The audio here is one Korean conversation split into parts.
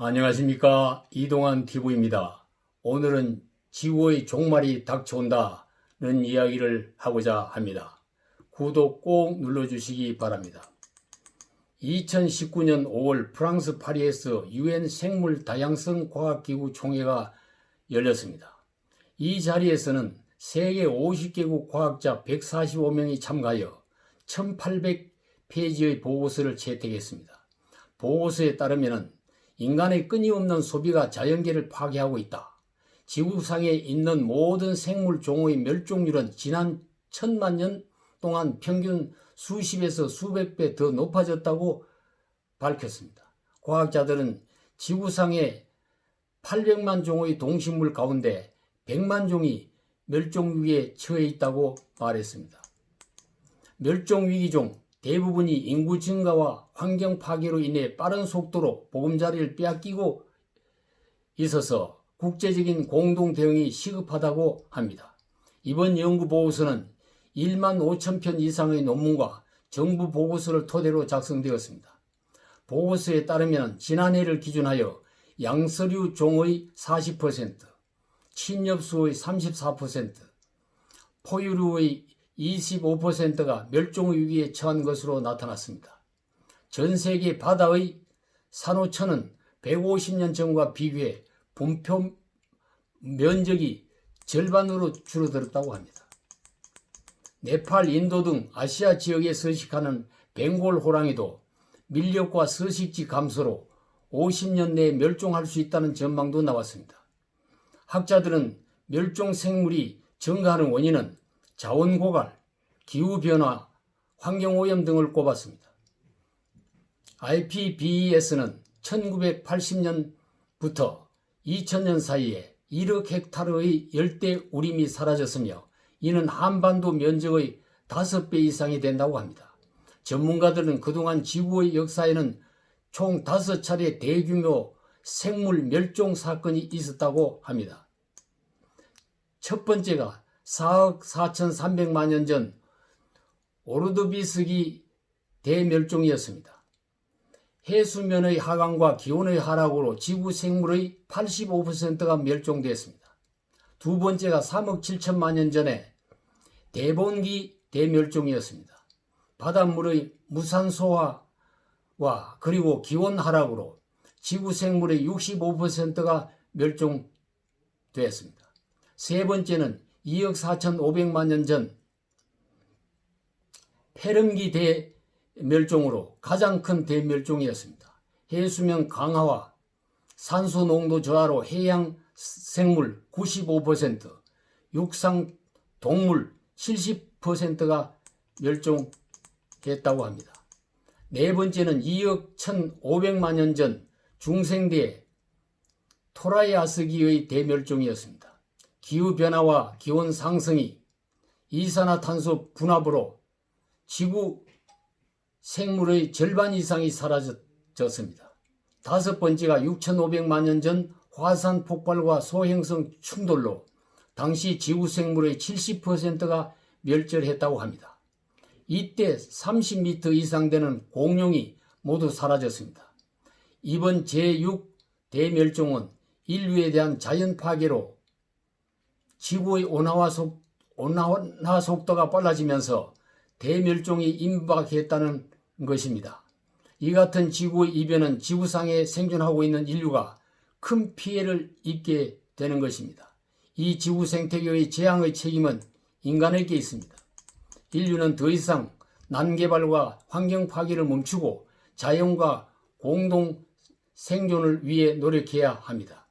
안녕하십니까 이동환 TV입니다. 오늘은 지구의 종말이 닥쳐온다는 이야기를 하고자 합니다. 구독 꼭 눌러주시기 바랍니다. 2019년 5월 프랑스 파리에서 유엔 생물 다양성 과학기구 총회가 열렸습니다. 이 자리에서는 세계 50개국 과학자 145명이 참가하여 1800페이지의 보고서를 채택했습니다. 보고서에 따르면 인간의 끊임없는 소비가 자연계를 파괴하고 있다. 지구상에 있는 모든 생물 종의 멸종률은 지난 천만 년 동안 평균 수십에서 수백 배 더 높아졌다고 밝혔습니다. 과학자들은 지구상에 800만 종의 동식물 가운데 100만 종이 멸종위기에 처해 있다고 말했습니다. 멸종위기 중 대부분이 인구 증가와 환경 파괴로 인해 빠른 속도로 보금자리를 빼앗기고 있어서 국제적인 공동 대응이 시급하다고 합니다. 이번 연구 보고서는 1만 5천 편 이상의 논문과 정부 보고서를 토대로 작성되었습니다. 보고서에 따르면 지난해를 기준하여 양서류 종의 40%, 침엽수의 34%, 포유류의 25%가 멸종 위기에 처한 것으로 나타났습니다. 전 세계 바다의 산호초는 150년 전과 비교해 분표 면적이 절반으로 줄어들었다고 합니다. 네팔, 인도 등 아시아 지역에 서식하는 벵골 호랑이도 밀렵과 서식지 감소로 50년 내에 멸종할 수 있다는 전망도 나왔습니다. 학자들은 멸종 생물이 증가하는 원인은 자원 고갈, 기후 변화, 환경 오염 등을 꼽았습니다. IPBES는 1980년부터 2000년 사이에 1억 헥타르의 열대 우림이 사라졌으며 이는 한반도 면적의 5배 이상이 된다고 합니다. 전문가들은 그동안 지구의 역사에는 총 5차례 대규모 생물 멸종 사건이 있었다고 합니다. 첫 번째가 4억 4,300만 년 전 오르도비스기 대멸종이었습니다. 해수면의 하강과 기온의 하락으로 지구 생물의 85%가 멸종되었습니다. 두 번째가 3억 7천만 년 전에 대본기 대멸종이었습니다. 바닷물의 무산소화와 그리고 기온 하락으로 지구 생물의 65%가 멸종되었습니다. 세 번째는 2억 4,500만 년 전 페름기 대멸종으로 가장 큰 대멸종이었습니다. 해수면 강화와 산소 농도 저하로 해양 생물 95%, 육상 동물 70%가 멸종했다고 합니다. 네 번째는 2억 1,500만 년 전 중생대 토라이아스기의 대멸종이었습니다. 기후변화와 기온 상승이 이산화탄소 분압으로 지구 생물의 절반 이상이 사라졌습니다. 다섯 번째가 6,500만 년 전 화산 폭발과 소행성 충돌로 당시 지구 생물의 70%가 멸절했다고 합니다. 이때 30m 이상 되는 공룡이 모두 사라졌습니다. 이번 제6 대멸종은 인류에 대한 자연 파괴로 지구의 온화화, 속, 온화화 속도가 빨라지면서 대멸종이 임박했다는 것입니다. 이 같은 지구의 이변은 지구상에 생존하고 있는 인류가 큰 피해를 입게 되는 것입니다. 이 지구 생태계의 재앙의 책임은 인간에게 있습니다. 인류는 더 이상 난개발과 환경 파괴를 멈추고 자연과 공동 생존을 위해 노력해야 합니다.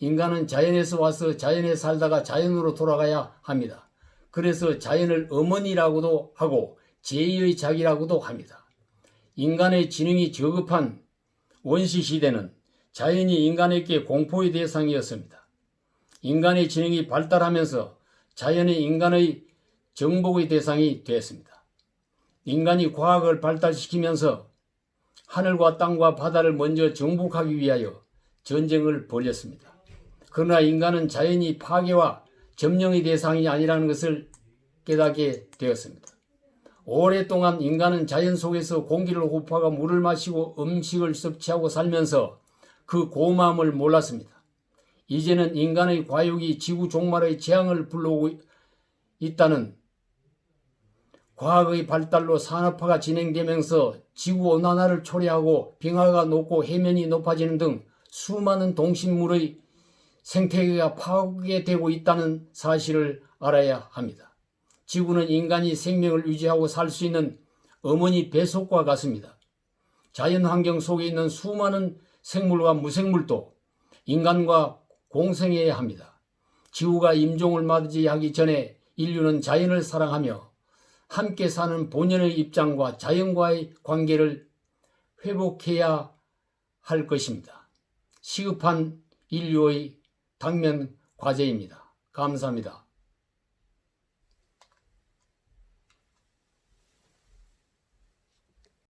인간은 자연에서 와서 자연에 살다가 자연으로 돌아가야 합니다. 그래서 자연을 어머니라고도 하고 제2의 자기라고도 합니다. 인간의 지능이 저급한 원시 시대는 자연이 인간에게 공포의 대상이었습니다. 인간의 지능이 발달하면서 자연이 인간의 정복의 대상이 되었습니다. 인간이 과학을 발달시키면서 하늘과 땅과 바다를 먼저 정복하기 위하여 전쟁을 벌였습니다. 그러나 인간은 자연이 파괴와 점령의 대상이 아니라는 것을 깨닫게 되었습니다. 오랫동안 인간은 자연 속에서 공기를 호흡하고 물을 마시고 음식을 섭취하고 살면서 그 고마움을 몰랐습니다. 이제는 인간의 과욕이 지구 종말의 재앙을 불러오고 있다는 과학의 발달로 산업화가 진행되면서 지구 온난화를 초래하고 빙하가 녹고 해면이 높아지는 등 수많은 동식물의 생태계가 파괴되고 있다는 사실을 알아야 합니다. 지구는 인간이 생명을 유지하고 살 수 있는 어머니 배속과 같습니다. 자연 환경 속에 있는 수많은 생물과 무생물도 인간과 공생해야 합니다. 지구가 임종을 맞이하기 전에 인류는 자연을 사랑하며 함께 사는 본연의 입장과 자연과의 관계를 회복해야 할 것입니다. 시급한 인류의 당면 과제입니다. 감사합니다.